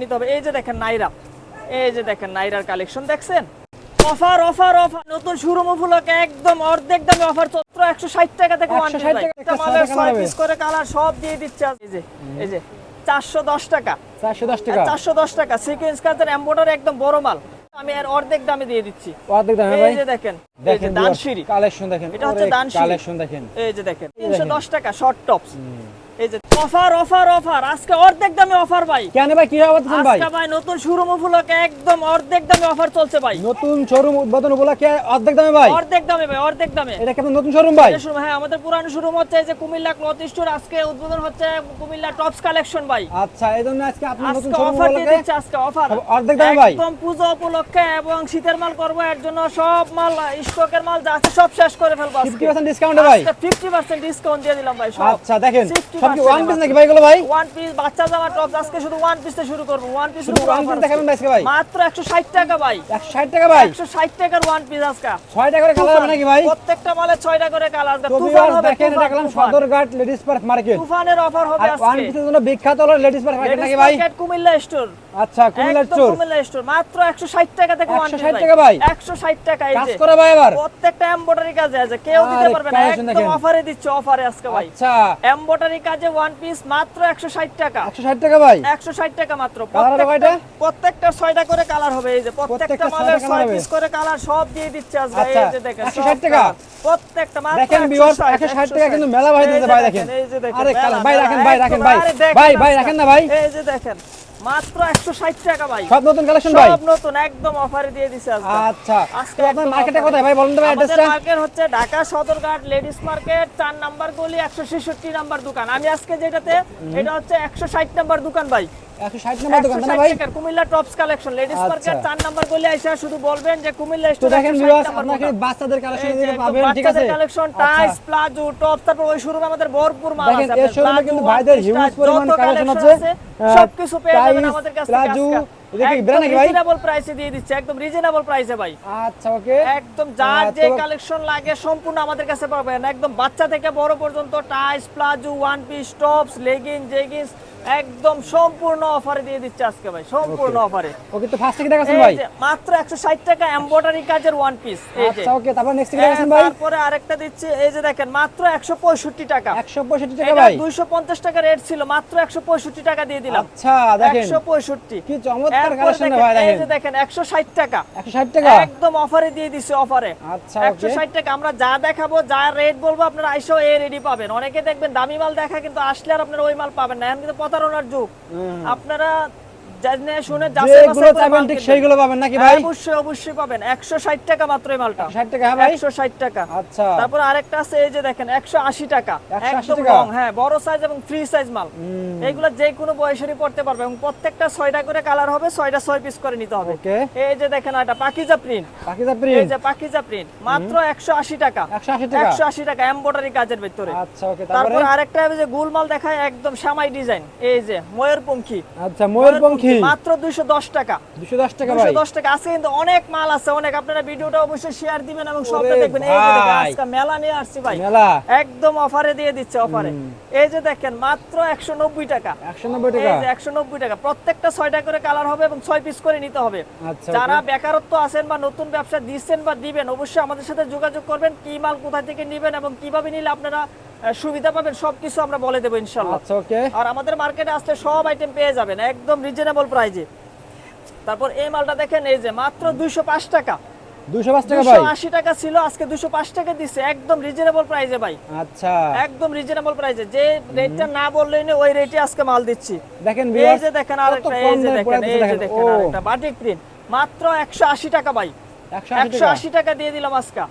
নিতে হবে। এই যে দেখেন নাইরা। এই যে দেখেন নাইরার কালেকশন দেখছেন? Offer offer offer. নতুন শোরুম উপলক্ষে একদম অর্ধেক দামে অফার চত্র একশো ষাট টাকা থেকে 160 টাকা একটা মালের ছয়টা ছয় colour পিস করে কালার সব দিয়ে দিচ্ছে। এই যে এই যে চারশো দশ টাকা। চারশো দশ টাকা। চারশো দশ টাকা। সিকোয়েন্স কাজের এম্বোডার একদম বড় মাল। আমি আর অর্ধেক দামে দিয়ে দিচ্ছি। অর্ধেক দামে ভাই। এই যে দেখেন দেখেন দানসিঁড়ি কালেকশন দেখেন। এটা হচ্ছে দানসিঁড়ি। কালেকশন দেখেন। এই যে দেখেন তিনশো দশ টাকা শর্ট টপস এই যে অফার অফার অফার। আজকে অর্ধেক দামে অফার ভাই। কেন ভাই কি বলতেছেন ভাই আজকে ভাই? নতুন শোরুম উপলক্ষে একদম অর্ধেক দামে অফার চলছে ভাই। নতুন শোরুম উদ্বোধন উপলক্ষে অর্ধেক দামে ভাই? অর্ধেক দামে ভাই অর্ধেক দামে। এটা কেমন নতুন শোরুম ভাই? শোরুম, হ্যাঁ আমাদের পুরানো শোরুম হচ্ছে এই যে কুমিল্লা ক্লথ স্টোর আজকে উদ্বোধন হচ্ছে কুমিল্লা টপস কালেকশন ভাই। আচ্ছা এই আজকে আপনি নতুন শোরুম অফার দিয়ে দিচ্ছে আজকে অফার অর্ধেক দামে ভাই। একদম পূজা উপলক্ষে এবং শীতের মাল করব এর জন্য সব মাল স্টকের মাল যা আছে সব শেষ করে ফেলব ডিসকাউন্টে ভাই। ডিসকাউন্ট দিয়ে দিলাম ভাই সব। আচ্ছা দেখেন 60% সব কি ওয়ান পিস নাকি ভাই এগুলো ভাই? ওয়ান পিস বাচ্চা জামা টপস আজকে শুধু ওয়ান পিস শুরু করব। ওয়ান পিস শুধু ওয়ান পিস দেখাবেন আজকে ভাই। মাত্র একশো ষাট টাকা ভাই। একশো ষাট টাকা ভাই? একশো ষাট টাকার ওয়ান পিস আজকে। ছয় টাকা করে কালার হবে নাকি ভাই? প্রত্যেকটা মালে ছয়টা করে কালার তো তুফান হবে দেখেন এটা গেলাম তুফান, তুফান। সদরঘাট লেডিস পার্ক মার্কেট তুফানের অফার হবে আর ওয়ান পিসের জন্য বিখ্যাত হলো লেডিস পার্ক মার্কেট নাকি ভাই? কুমিল্লা স্টোর আচ্ছা কুমিল্লা স্টোর কুমিল্লা স্টোর মাত্র 160 টাকা থেকে ওয়ান 160 টাকা ভাই? 160 টাকা এই কাজ যে। করা ভাই এবার প্রত্যেকটা এমব্রয়ডারি কাজে আছে। কেউ দিতে পারবে না। একদম অফারে দিচ্ছে অফারে আজকে ভাই। আচ্ছা। এমব্রয়ডারি কাজে ওয়ান পিস মাত্র 160 টাকা। একশো ষাট টাকা ভাই? 160 টাকা মাত্র। প্রত্যেকটা প্রত্যেকটা ছয়টা করে কালার হবে। এই যে প্রত্যেকটা মালের ছয়টা ছয় পিস করে কালার সব দিয়ে দিচ্ছে আজকে। আচ্ছা, এই যে দেখেন 160 সব টাকা? প্রত্যেকটা মাত্র দেখেন ভিউয়ার্স 160, 160 টাকা কিন্তু মেলা ভাই দিতে ভাই দেখেন এই যে দেখেন আরে মেলা, ভাই রাখেন ভাই রাখেন ভাই। ভাই ভাই রাখেন না ভাই। এই যে দেখেন মাত্র 160 টাকা ভাই। সব নতুন কালেকশন ভাই? সব নতুন একদম অফারে দিয়ে দিছে আজকে। আচ্ছা আজকে আপনার মার্কেটে কোথায় ভাই? বলুন তো ভাই অ্যাড্রেসটা মার্কেট হচ্ছে ঢাকা সদরঘাট লেডিস মার্কেট চার নাম্বার গলি একশো ছেষট্টি নাম্বার দোকান। আমি আজকে যেটাতে এটা হচ্ছে একশো ষাট নাম্বার দোকান ভাই। 160 নম্বর দোকান না ভাই কুমিল্লা টপস কালেকশন লেডিস আচ্ছা। মার্কেট চার নাম্বার গলি আইসা শুধু বলবেন যে কুমিল্লা স্টোর দেখেন ভিউয়ার্স আপনাকে বাচ্চাদের কালেকশন দিতে পাবেন ঠিক আছে? কালেকশন। টাইস প্লাজো টপ তারপর ওই শোরুমে আমাদের ভরপুর মাল দেখেন আছে এর শোরুমে কিন্তু ভাইদের হিউজ পরিমাণ কালেকশন আছে। সবকিছু পেয়ে যাবেন আমাদের কাছ প্লাজু রিজনেবল প্রাইসে দিয়ে দিচ্ছে একদম রিজনেবল প্রাইসে ভাই। আচ্ছা ওকে। একদম যার যে কালেকশন লাগে সম্পূর্ণ আমাদের কাছে পাবেন। একদম বাচ্চা থেকে বড় পর্যন্ত tights palazzo one piece tops legging jeggings একদম সম্পূর্ণ অফারে দিয়ে দিচ্ছে আজকে ভাই সম্পূর্ণ অফারে ওকে তো ফার্স্ট থেকে দেখাচ্ছেন ভাই? মাত্র 160 টাকা এমব্রয়ডারি কাজের ওয়ান পিস এই যে। আচ্ছা ওকে তারপর নেক্সট থেকে হ্যাঁ, দেখাচ্ছেন ভাই? তারপরে আরেকটা দিচ্ছি এই যে দেখেন মাত্র 165 টাকা। 165 টাকা ভাই। 250 টাকা রেট ছিল মাত্র 165 টাকা দিয়ে দিলাম। আচ্ছা দেখেন। 165 কি চমৎকার কালেকশন দেখেন, এই যে দেখেন 160 টাকা। 160 টাকা? একদম অফারে দিয়ে দিছে অফারে আচ্ছা একশো ওকে ষাট টাকা আমরা যা দেখাবো যা রেট বলব আপনারা আইসো এ রেডি পাবেন। অনেকে দেখবেন দামি মাল দেখা কিন্তু আসলে আর আপনারা ওই মাল পাবেন না। এখন কিন্তু প্রতারণার যুগ। আপনারা জেনে শুনে যাচাই যেগুলো করে ঠিক সেইগুলো পাবেন নাকি হ্যাঁ, ভাই অবশ্যই অবশ্যই পাবেন। একশো ষাট টাকা মাত্র এই মালটা। 160 টাকা হ্যাঁ ভাই? টাকা। আচ্ছা। তারপর আরেকটা আছে এই যে দেখেন টাকা। একদম রং হ্যাঁ বড় সাইজ এবং ফ্রি সাইজ মাল। এইগুলো যে কোনো বয়সেরই পড়তে পারবে এবং প্রত্যেকটা ছয়টা করে কালার হবে ছয়টা ছয় পিস করে নিতে হবে। এই যে দেখেন এটা পাকিজা প্রিন্ট পাকিজা এই যে পাকিজা প্রিন্ট মাত্র একশো আশি টাকা। 180 টাকা? টাকা এমব্রয়ডারি কাজের ভিতরে। আচ্ছা ওকে তারপরে তারপর? আরেকটা হবে যে গুলমাল দেখায় একদম সামাই ডিজাইন এই যে ময়ূরপঙ্খী আচ্ছা ময়ূরপঙ্খী মাত্র টাকা। 210 টাকা ভাই। আছে কিন্তু অনেক মাল আছে। অনেক আপনারা ভিডিওটা অবশ্যই শেয়ার দিবেন এবং সবটা দেখবেন। এই যে আজকে মেলা নিয়ে আসছি ভাই। মেলা। একদম অফারে দিয়ে দিচ্ছে অফারে এই যে দেখেন মাত্র একশো নব্বই টাকা। 190 টাকা? এই যে একশো নব্বই টাকা। প্রত্যেকটা ছয়টা করে কালার হবে এবং ছয় পিস করে নিতে হবে। আচ্ছা যারা বেকারত্ব আছেন বা নতুন ব্যবসা দিচ্ছেন বা দিবেন অবশ্যই আমাদের সাথে যোগাযোগ করবেন। কি মাল কোথা থেকে নেবেন এবং কীভাবে নিলে আপনারা সুবিধা পাবেন সবকিছু আমরা বলে দেবো ইনশাল্লাহ আচ্ছা ওকে। আর আমাদের মার্কেটে আসলে সব আইটেম পেয়ে যাবেন একদম রিজনেবল প্রাইজে তারপর এই মালটা দেখেন এই যে মাত্র দুইশো পাঁচ টাকা। 205 টাকা ভাই? আশি টাকা ছিল আজকে দুশো পাঁচ টাকা দিচ্ছে একদম রিজনেবল প্রাইজে ভাই। আচ্ছা। একদম রিজনেবল প্রাইসে যে রেটটা না বললেই না ওই রেটে আজকে মাল দিচ্ছি। দেখেন এই যে দেখেন আরেকটা এই যে দেখেন এই যে দেখেন। দেখেন আরেকটা বাটিক প্রিন্ট মাত্র 180 টাকা ভাই। 180 টাকা? 180 টাকা দিয়ে দিলাম আজকে।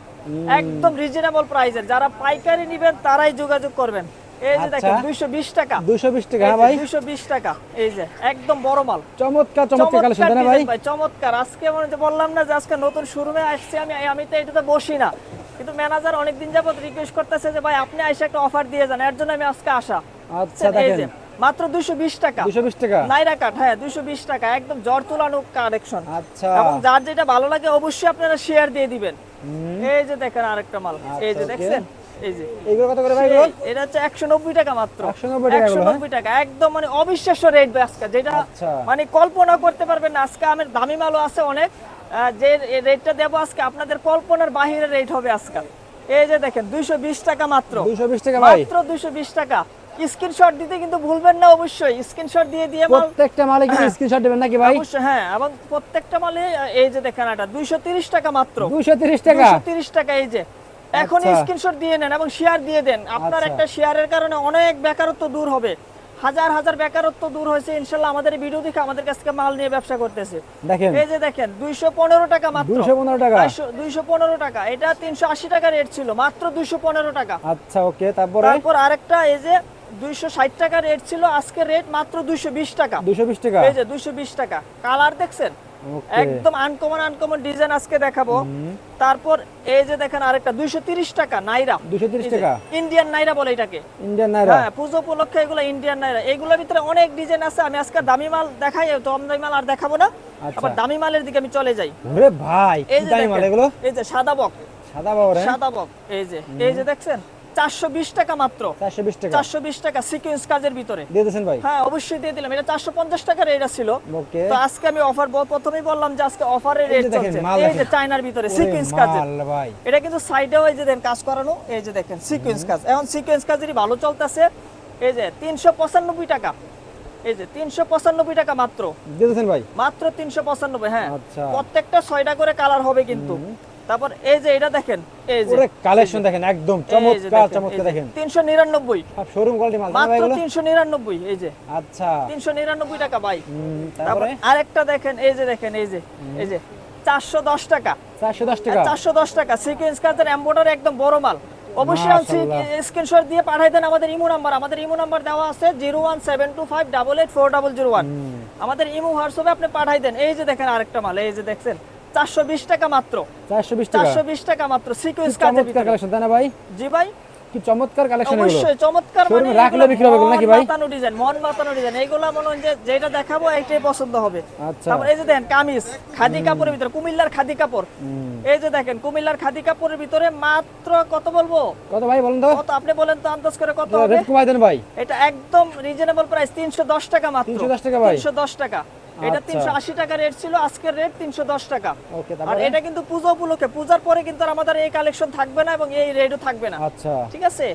একদম রিজনেবল প্রাইসের যারা পাইকারি নেবেন তারাই যোগাযোগ করবেন। এই যে দেখেন আচ্ছা। 220 টাকা। 220 টাকা হ্যাঁ ভাই? 220 টাকা। এই যে একদম বড় মাল। চমৎকার চমৎকার কালেকশন না ভাই? চমৎকার। আজকে মনে হচ্ছে বললাম না যে আজকে নতুন শোরুমে আসছি আমি আমি তো এটাতে বসি না। কিন্তু ম্যানেজার অনেকদিন যাবত রিকোয়েস্ট করতেছে যে ভাই আপনি আইসা একটা অফার দিয়ে যান। এর জন্য আমি আজকে আসা। আচ্ছা দেখেন। মাত্র 220 টাকা। 220 টাকা? নাইরা কাট হ্যাঁ 220 টাকা। একদম জ্বর তুলানো কালেকশন আচ্ছা। এবং যার যেটা ভালো লাগে অবশ্যই আপনারা শেয়ার দিয়ে দিবেন। এই যে দেখেন আরেকটা মাল। এই যে আচ্ছা, দেখছেন? এই যে। এইগুলো কত করে ভাই এটা হচ্ছে একশো নব্বই টাকা মাত্র। 190 টাকা হ্যাঁ? 190 টাকা। একদম মানে অবিশ্বাস্য রেট আজকে। যেটা আচ্ছা। মানে কল্পনা করতে পারবেন না। আজকে আমার দামি মালও আছে অনেক। যে রেটটা দেবো আজকে আপনাদের কল্পনার বাহিরে রেট হবে আজকাল। এই যে দেখেন দুইশো বিশ টাকা মাত্র। 220 টাকা মাত্র দুইশো বিশ টাকা। স্ক্রিনশট দিতে কিন্তু ভুলবেন না অবশ্যই। স্ক্রিনশট দিয়ে দিয়ে প্রত্যেকটা মালে কি স্ক্রিনশট দিবেন নাকি ভাই? অবশ্যই হ্যাঁ এবং প্রত্যেকটা মালে এই যে দেখেন এটা দুইশো তিরিশ টাকা মাত্র। 230 টাকা? দুইশো তিরিশ টাকা এই যে। এখন আচ্ছা। স্ক্রিনশট দিয়ে নেন এবং শেয়ার দিয়ে দেন। আপনার আচ্ছা। একটা শেয়ারের কারণে অনেক বেকারত্ব দূর হবে। হাজার হাজার বেকারত্ব দূর হয়েছে ইনশাল্লাহ আমাদের ভিডিও দেখে আমাদের কাছ থেকে মাল নিয়ে ব্যবসা করতেছে। দেখেন। এই যে দেখেন দুইশো পনেরো টাকা মাত্র। 215 টাকা? দুইশো পনেরো টাকা। এটা তিনশো আশি টাকা রেট ছিল মাত্র দুইশো পনেরো টাকা। আচ্ছা ওকে তারপরে? তারপর আরেকটা এই যে দুইশো ষাট টাকা রেট ছিল আজকে রেট মাত্র দুইশো বিশ টাকা। 220 টাকা? এই যে দুইশো বিশ টাকা। কালার দেখছেন? একদম আনকমন আনকমন ডিজাইন আজকে দেখাবো। তারপর এই যে দেখেন আরেকটা দুইশো তিরিশ টাকা নাইরা। 230 টাকা? ইন্ডিয়ান নাইরা বলে এটাকে। ইন্ডিয়ান নাইরা? হ্যাঁ পুজো উপলক্ষে এগুলো ইন্ডিয়ান নাইরা। এগুলোর ভিতরে অনেক ডিজাইন আছে। আমি আজকে দামি মাল দেখাই তো দামি মাল আর দেখাবো না। আচ্ছা। আবার দামি মালের দিকে আমি চলে যাই। ভাই এই কি যে দামি মাল এগুলো? এই যে সাদা বক। সাদা হ্যাঁ সাদা বক এই যে এই যে দেখছেন? চারশো বিশ টাকা মাত্র। 420 টাকা। চারশো বিশ টাকা সিকুয়েন্স কাজের ভিতরে। দিয়ে দিয়েছেন ভাই? হ্যাঁ অবশ্যই দিয়ে দিলাম। এটা চারশো পঞ্চাশ টাকার এটা ছিল। ওকে। তো আজকে আমি অফার প্রথমেই বললাম যে আজকে অফারের রেট চলছে। এই যে চায়নার ভিতরে সিকুয়েন্স কাজের। এটা কিন্তু সাইডেও এই যে দেন কাজ করানো। এই যে দেখেন সিকোয়েন্স কাজ। এখন সিকোয়েন্স কাজেরই ভালো চলতেছে। এই যে তিনশো পঁচানব্বই টাকা। এই যে তিনশো পঁচানব্বই টাকা মাত্র। দিয়েছেন ভাই? মাত্র তিনশো পঁচানব্বই হ্যাঁ। আচ্ছা। প্রত্যেকটা ছয়টা করে কালার হবে কিন্তু। তারপর এই যে এটা দেখেন এই যে। কালেকশন দেখেন একদম চমৎকার চমৎকার দেখেন। তিনশো নিরানব্বই। সব শোরুম কোয়ালিটি মাল মাত্র এগুলো? তিনশো নিরানব্বই এই যে। আচ্ছা। তিনশো নিরানব্বই টাকা ভাই। তারপরে আরেকটা দেখেন এই যে দেখেন এই যে এই যে চারশো দশ টাকা। 410 টাকা? চারশো দশ টাকা সিকুয়েন্স কাজের একদম বড় মাল। অবশ্যই। স্ক্রিনশট দিয়ে পাঠাই দেন আমাদের ইমো নাম্বার। আমাদের ইমো নাম্বার দেওয়া আছে zero one seven two five double eight four double zero one. আমাদের ইমো হোয়াটসঅ্যাপে আপনি পাঠাই দেন। এই যে দেখেন আরেকটা মাল এই যে দেখছেন? চারশো বিশ টাকা মাত্র। 420 টাকা? চারশো বিশ টাকা মাত্র। সিকুয়েন্স চমৎকার কালেকশন তাই না ভাই? জি ভাই। কি চমৎকার কালেকশন এগুলো। অবশ্যই চমৎকার মানে রাখলে বিক্রি হবে নাকি ভাই? মাতানো ডিজাইন মন মাতানো ডিজাইন এইগুলা মনে হয় যে যেটা দেখাবো এইটাই পছন্দ হবে। আচ্ছা। তারপর এই যে দেখেন কামিজ খাদি কাপড়ের ভিতরে কুমিল্লার খাদি কাপড়। এই যে দেখেন কুমিল্লার খাদি কাপড়ের ভিতরে মাত্র কত বলব? কত ভাই বলেন তো। কত? আপনি বলেন তো আন্দাজ করে কত হবে? রেট কমাই দেন ভাই। এটা একদম রিজনেবল প্রাইস তিনশো দশ টাকা মাত্র। 310 টাকা ভাই? তিনশো দশ টাকা। এটা আচ্ছা। তিনশো আশি টাকা রেট ছিল আজকের রেট তিনশো দশ টাকা। আর এটা কিন্তু পূজা উপলক্ষে পূজার পরে কিন্তু আমাদের এই কালেকশন থাকবে না এবং এই রেটও থাকবে না। আচ্ছা। ঠিক আছে?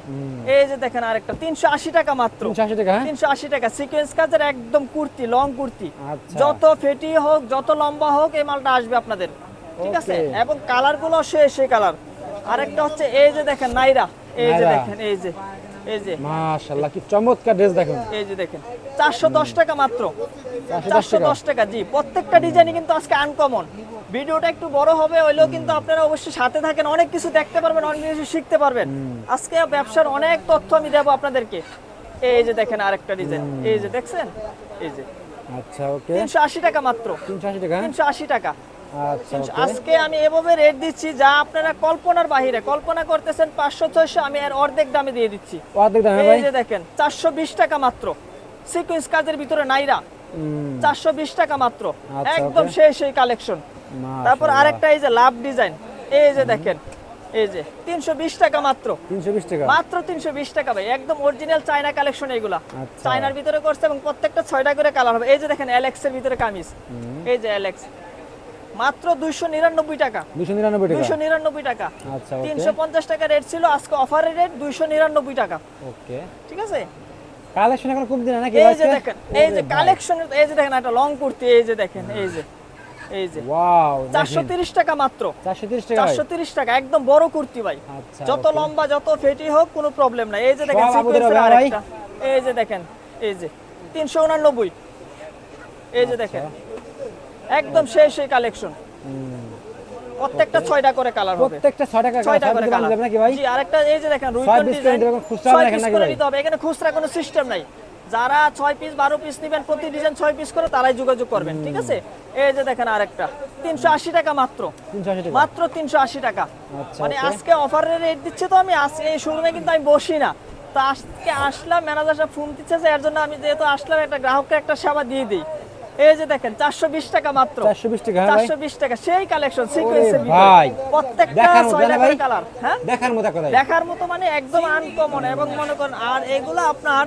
এই যে দেখেন আরেকটা তিনশো আশি টাকা মাত্র। 380 টাকা হ্যাঁ? সিকোয়েন্স কাজের একদম কুর্তি লং কুর্তি। আচ্ছা। যত ফেটি হোক যত লম্বা হোক এই মালটা আসবে আপনাদের। ঠিক আছে? এবং কালারগুলো সে সে কালার আরেকটা হচ্ছে এই যে দেখেন নাইরা। এই যে দেখেন এই যে। এই যে। মাশাআল্লাহ কি চমৎকার ড্রেস দেখুন। এই যে দেখেন চারশো দশ টাকা মাত্র। 410 চারশো টাকা জি। প্রত্যেকটা ডিজাইনই কিন্তু আজকে আনকমন ভিডিওটা একটু বড় হবে হইলেও কিন্তু আপনারা অবশ্যই সাথে থাকেন অনেক কিছু দেখতে পারবেন অনেক কিছু শিখতে পারবেন। আজকে ব্যবসার অনেক তথ্য আমি দেবো আপনাদেরকে। এই যে দেখেন আরেকটা ডিজাইন। এই যে দেখছেন? এই যে। আচ্ছা ওকে। তিনশো আশি টাকা মাত্র। 380 টাকা? হ্যাঁ? তিনশো আশি টাকা। তিনশো- ওকে আজকে আমি এভাবে রেট দিচ্ছি যা আপনারা কল্পনার বাহিরে কল্পনা করতেছেন পাঁচশো ছয়শো আমি এর অর্ধেক দামে দিয়ে দিচ্ছি। অর্ধেক দামে এই যে দেখেন চারশো বিশ টাকা মাত্র। সিকুয়েন্স কাজের ভিতরে নাইরা। চারশো বিশ টাকা মাত্র। আচ্ছা, একদম. সেই সেই কালেকশন তারপর আরেকটা এই যে লাভ ডিজাইন এই যে দেখেন এই যে তিনশো বিশ টাকা মাত্র। 320 টাকা? মাত্র তিনশো বিশ টাকা ভাই। একদম অরিজিনাল চায়না কালেকশন এগুলা আচ্ছা। চায়নার ভিতরে করছে এবং প্রত্যেকটা ছয়টা করে কালার হবে। এই যে দেখেন অ্যালেক্স এর ভিতরে কামিজ। এই যে অ্যালেক্স মাত্র দুইশো নিরানব্বই টাকা। 299 টাকা? দুইশো নিরানব্বই টাকা। আচ্ছা ওকে। তিনশো পঞ্চাশ টাকা রেট ছিল আজকে অফারের রেট দুইশো নিরানব্বই টাকা। ওকে। ঠিক আছে? কালেকশন এখন খুব দিন নাকি এই যে দেখেন এই যে কালেকশন এই যে দেখেন একটা লং কুর্তি এই যে দেখেন এই যে এই যে। ওয়াও চারশো তিরিশ টাকা মাত্র। 430 টাকা ভাই। চারশো তিরিশ টাকা একদম বড় কুর্তি ভাই। আচ্ছা যত লম্বা যত ফেটি হোক কোনো প্রবলেম নাই। এই যে দেখেন ভাই? আরেকটা। এই যে দেখেন এই যে তিনশো উনানব্বই। এই যে দেখেন একদম সেই সেই কালেকশন প্রত্যেকটা ছয়টা করে কালার হবে। প্রত্যেকটা 6 টাকা ছয়টা ছয়টা করে করে কালার যাবে নাকি ভাই? জি আরেকটা এই যে দেখেন রুইটন ডিজাইন খুচরা রাখেন নাকি ভাই? হবে। এখানে খুচরা কোনো সিস্টেম নাই। যারা ছয় পিস বারো পিস নেবেন প্রতি ডিজাইন ছয় পিস করে তারাই যোগাযোগ করবেন ঠিক আছে? এই যে দেখেন আরেকটা তিনশো আশি টাকা মাত্র। 380 টাকা। মাত্র তিনশো আশি টাকা। আচ্ছা, মানে আজকে অফারের রেট দিচ্ছে তো আমি আজকে এই শোরুমে কিন্তু আমি বসি না। তো আজকে আসলাম ম্যানেজার সাহেব ফোন দিচ্ছে যে এর জন্য আমি যেহেতু আসলাম একটা গ্রাহককে একটা সেবা দিয়ে দিই। এই যে দেখেন চারশো বিশ টাকা মাত্র। চারশো বিশ টাকা হ্যাঁ ভাই। চারশো বিশ টাকা সেই কালেকশন সিকোয়েন্সের ভাই। প্রত্যেকটা করে কালার হ্যাঁ? দেখার মতো কথা দেখার মতো মানে একদম আনকমন এবং মনে করেন আর এগুলো আপনার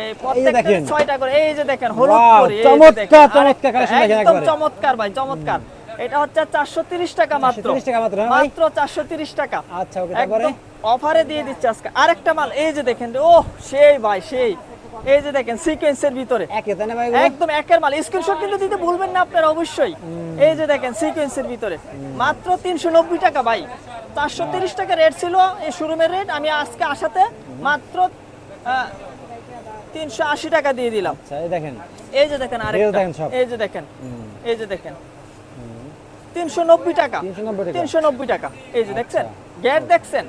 এই প্রত্যেকটা ছয়টা করে এই যে দেখেন হলুদ করে চমৎকার, চমৎকার collection দেখেন একদম চমৎকার ভাই চমৎকার। এটা হচ্ছে চারশো তিরিশ টাকা মাত্র। 430 টাকা মাত্র, হ্যাঁ মাত্র চারশো তিরিশ টাকা। আচ্ছা, okay, তারপরে? অফারে দিয়ে দিচ্ছে আজকে। আরেকটা মাল এই যে দেখেন ও সেই ভাই সেই। এই যে দেখেন সিকোয়েন্সের ভিতরে? একদম একের মাল। স্ক্রিনশট কিন্তু দিতে ভুলবেন না আপনারা অবশ্যই। এই যে দেখেন সিকোয়েন্সের ভিতরে। মাত্র তিনশো নব্বই টাকা ভাই। চারশো তিরিশ টাকা রেট ছিল এই শোরুমের রেট আমি আজকে আসাতে মাত্র তিনশো আশি টাকা দিয়ে দিলাম। আচ্ছা এই দেখেন। এই যে দেখেন আরেকটা। এই যে দেখেন। এই যে দেখেন। তিনশো নব্বই টাকা। তিনশো নব্বই টাকা। এই যে দেখছেন? গেট দেখছেন?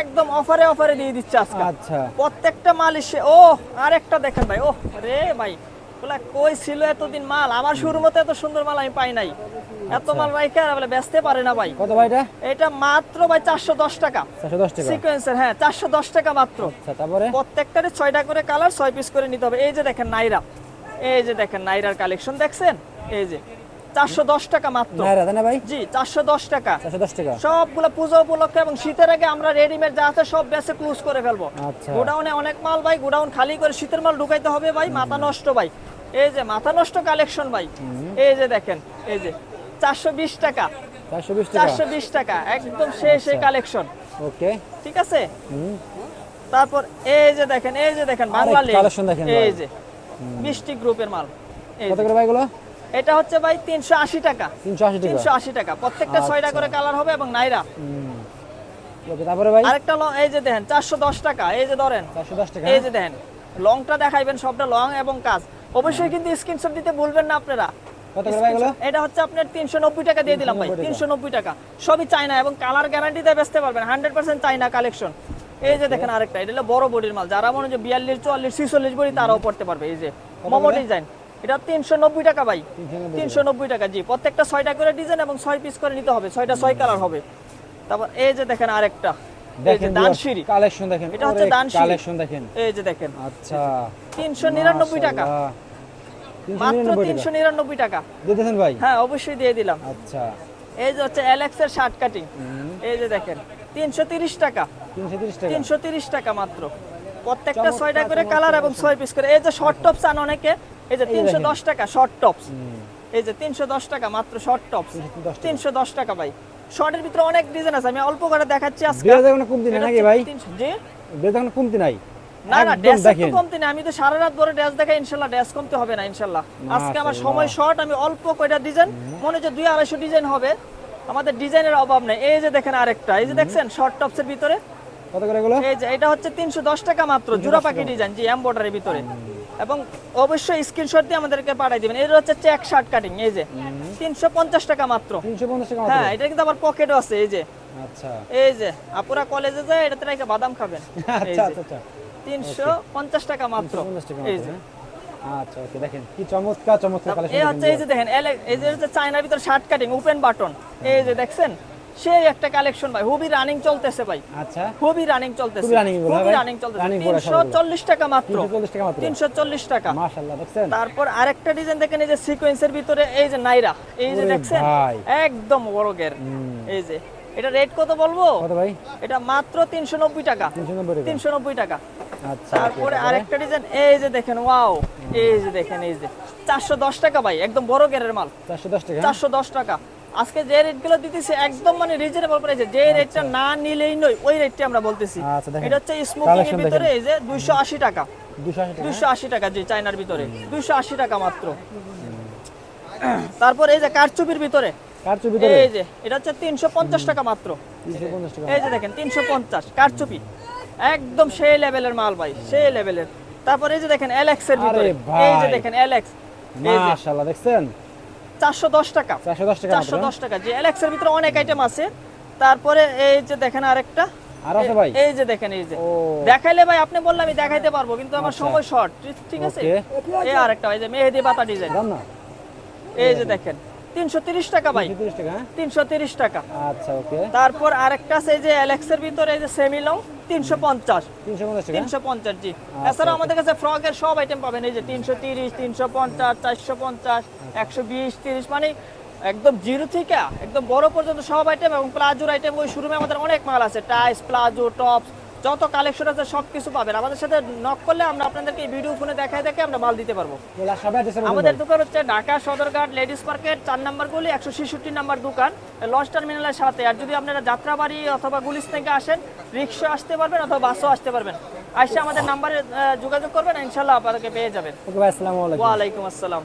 একদম অফারে অফারে দিয়ে দিচ্ছে আজকে। আচ্ছা। প্রত্যেকটা মাল এসে ও আরেকটা দেখেন ভাই ও রে ভাই বলে কই ছিল এতদিন মাল? আমার শুরুর মতো এত সুন্দর মাল আমি পাই নাই। এত আচ্ছা। মাল ভাই কে বলে বেচতে পারে না ভাই। কত ভাই এটা? এটা মাত্র ভাই চারশো দশ টাকা। চারশো দশ টাকা? সিকোয়েন্সের হ্যাঁ চারশো দশ টাকা মাত্র। আচ্ছা তারপরে? প্রত্যেকটারে ছয়টা করে কালার ছয় পিস করে নিতে হবে। এই যে দেখেন নাইরা। এই যে দেখেন নাইরার কালেকশন দেখছেন? এই যে চারশো দশ টাকা মাত্র। না ভাই? জি চারশো দশ টাকা। চারশো দশ টাকা। সবগুলো পুজো উপলক্ষে এবং শীতের আগে আমরা রেডিমেড যা আছে সব বেসে ক্লোজ করে ফেলব। আচ্ছা। গোডাউনে অনেক মাল ভাই গোডাউন খালি করে শীতের মাল ঢুকাইতে হবে ভাই মাথা নষ্ট ভাই। এই যে মাথা নষ্ট কালেকশন ভাই। এই যে দেখেন এই যে চারশো বিশ টাকা। চারশো বিশ টাকা। একদম সেই আচ্ছা। Collection okay. ঠিক আছে? তারপর এই যে দেখেন এই যে দেখেন বাঙালি collection দেখেন এই যে মিষ্টি গ্রুপের মাল। এই কত করে ভাই এগুলো? এটা হচ্ছে ভাই তিনশো আশি টাকা। তিনশো আশি টাকা? তিনশো আশি টাকা। প্রত্যেকটা ছয়টা আচ্ছা। করে কালার হবে এবং নাইরা। তারপরে ভাই? আরেকটা এই যে দেখেন চারশো দশ টাকা এই যে ধরেন। চারশো দশ টাকা এই যে দেখেন লংটা দেখাইবেন সবটা লং এবং কাজ। অবশ্যই কিন্তু স্ক্রিনশট দিতে ভুলবেন না আপনারা। এটা হচ্ছে আপনার তিনশো নব্বই টাকা দিয়ে দিলাম ভাই। তিনশো নব্বই টাকা। সবই চাইনা এবং কালার গ্যারান্টি দিয়ে বেচতে পারবেন। হান্ড্রেড পার্সেন্ট চাইনা কালেকশন এই যে দেখেন আরেকটা এটা হলো বড় বডির মাল। যারা মনে হয় বিয়াল্লিশ চুয়াল্লিশ ছিচল্লিশ বডি তারাও পড়তে পারবে। এই যে মোমো ডিজাইন এটা তিনশো নব্বই টাকা ভাই। তিনশো নব্বই টাকা। জি। প্রত্যেকটা ছয়টা করে ডিজাইন এবং ছয় পিস করে নিতে হবে। ছয়টা ছয় কালার হবে। তারপর এই যে দেখেন আরেকটা। এই যে দেখেন দানসিঁড়ি কালেকশন দেখেন। এটা হচ্ছে কালেকশন দেখেন। এই যে দেখেন। আচ্ছা। তিনশো নিরানব্বই টাকা। মাত্র তিনশো নিরানব্বই টাকা। দিতেছেন ভাই? হ্যাঁ অবশ্যই দিয়ে দিলাম। আচ্ছা। এই যে হচ্ছে শার্ট কাটিং এই যে দেখেন। তিনশো তিরিশ টাকা। তিনশো তিরিশ টাকা মাত্র। প্রত্যেকটা ছয়টা করে কালার এবং ছয় পিস করে। এই যে শর্ট টপস আন অনেকে এই যে তিনশো দশ টাকা শর্ট টপস এই যে তিনশো দশ টাকা মাত্র শর্ট টপস তিনশো দশ টাকা। ভাই। শর্টের ভিতরে অনেক ডিজাইন আছে আমি অল্প করে দেখাচ্ছি আজকে। কমতি নাই নাকি ভাই? জি? কমতি নাই? না না ড্রেস একটু দেখেন। আমি তো সারা রাত ধরে ড্রেস দেখাই ইনশাল্লাহ ড্রেস কমতে হবে না ইনশাল্লাহ। আজকে আমার সময় শর্ট আমি অল্প কয়টা ডিজাইন মনে হচ্ছে দুই আড়াইশো ডিজাইন হবে। আমাদের ডিজাইনের অভাব নেই। এই যে দেখেন আরেকটা এই যে দেখছেন? শর্ট টপসের ভিতরে কত করে এগুলো? এই যে এটা হচ্ছে তিনশো দশ টাকা মাত্র জোড়া পাখি ডিজাইন জি এমব্রয়ডারির ভিতরে। এবং অবশ্যই স্ক্রিনশট দিয়ে আমাদেরকে পাঠিয়ে দিবেন। এটা হচ্ছে চেক শার্ট কাটিং এই যে। তিনশো পঞ্চাশ টাকা মাত্র। তিনশো পঞ্চাশ টাকা মাত্র। হ্যাঁ এটা কিন্তু আমার পকেটও আছে এই যে। আচ্ছা। এই যে আপুরা কলেজে যায় এটাতে রেখে বাদাম খাবেন। আচ্ছা আচ্ছা আচ্ছা। তিনশো পঞ্চাশ টাকা মাত্র। পঞ্চাশ টাকা এই যে। হ্যাঁ? আচ্ছা ওকে দেখেন কি চমৎকার চমৎকার কালেকশন এই হচ্ছে এই যে দেখেন। এই যে হচ্ছে চায়নার ভিতর শার্ট কাটিং ওপেন বাটন এই যে দেখছেন? সেই একটা কালেকশন ভাই। হুবি রানিং চলতেছে ভাই। আচ্ছা। খুবই রানিং চলতেছে। এগুলো, রানিং চলতেছে। Running করা তিনশো চল্লিশ টাকা মাত্র। তিনশো চল্লিশ টাকা মাত্র। তিনশো চল্লিশ টাকা। মাশাল্লাহ দেখছেন? তারপর আরেকটা ডিজাইন দেখেন এই যে সিকোয়েন্সের ভিতরে এই যে নাইরা। এই যে দেখছেন? একদম বড় গের এই যে। এটা রেট কত বলব? কত ভাই? এটা মাত্র তিনশো নব্বই টাকা। তিনশো নব্বই টাকা। আচ্ছা তারপরে আরেকটা ডিজাইন এই যে দেখেন ওয়াও এই যে দেখেন এই যে। চারশো দশ টাকা ভাই একদম বড় গেরের মাল। চারশো দশ টাকা? চারশো দশ টাকা। আজকে যে রেটগুলো দিতেছে একদম মানে রিজনেবল প্রাইসে যে রেটটা না নিলেই নয় ওই রেটটা আমরা বলতেছি। আচ্ছা, এটা হচ্ছে স্মোকিং এর ভিতরে এই যে দুইশো আশি টাকা। দুশো আশি টাকা। জি চাইনার ভিতরে। দুইশো আশি টাকা মাত্র। তারপর এই যে কারচুপির ভিতরে। ভিতরে? এই যে এটা হচ্ছে তিনশো পঞ্চাশ টাকা মাত্র। তিনশো পঞ্চাশ টাকা এই যে দেখেন তিনশো পঞ্চাশ কারচুপি। একদম সেই লেভেলের মাল ভাই সেই লেভেলের তারপর এই যে দেখেন এলেক্স এর ভিতরে। এই যে দেখেন এলেক্স এই যে। মাশাল্লাহ দেখছেন? চারশো দশ টাকা। চারশো দশ টাকা চারশো দশ টাকা। যে এলেক্স এর ভিতরে অনেক আইটেম আছে। তারপরে এই যে দেখেন আরেকটা। আর আছে ভাই? এই যে দেখেন এই যে। দেখাইলে ভাই আপনি বললাম আমি দেখাইতে পারব কিন্তু আমার আচ্ছা। সময় শর্ট ঠিক আছে? এই আরেকটা ভাই যে মেহেদি পাতা ডিজাইন এই যে দেখেন। তিনশো তিরিশ টাকা ভাই। তিরিশ টাকা হ্যাঁ? টাকা। আচ্ছা ওকে। তারপর আরেকটা আছে যে অ্যালেক্সের ভিতরে যে সেমি লং তিনশো পঞ্চাশ। তিনশো পঞ্চাশ টাকা তিনশো পঞ্চাশ জি। এছাড়াও আমাদের কাছে ফ্রকের সব আইটেম পাবেন। এই যে তিনশো তিরিশ তিনশো পঞ্চাশ চারশো পঞ্চাশ একশো বিশ তিরিশ মানে একদম জিরো থেকে একদম বড় পর্যন্ত সব আইটেম এবং প্লাজোর আইটেম ওই শোরুমে আমাদের অনেক মাল আছে। টাইস প্লাজো টপস যত কালেকশন আছে সব কিছু পাবেন। আমাদের সাথে নক করলে আমরা আপনাদেরকে ভিডিও ফোনে দেখায় দেখে আমরা মাল দিতে পারব। আমাদের দোকান হচ্ছে ঢাকা সদরঘাট লেডিস মার্কেট চার নম্বর গুলি একশো ছেষট্টি নাম্বার দোকান লঞ্চ টার্মিনালের সাথে। আর যদি আপনারা যাত্রাবাড়ি অথবা গুলিস থেকে আসেন রিক্সা আসতে পারবেন অথবা বাসও আসতে পারবেন। আসে আমাদের নাম্বারে যোগাযোগ করবেন ইনশাল্লাহ আপনাদেরকে পেয়ে যাবেন। ওয়ালাইকুম আসসালাম।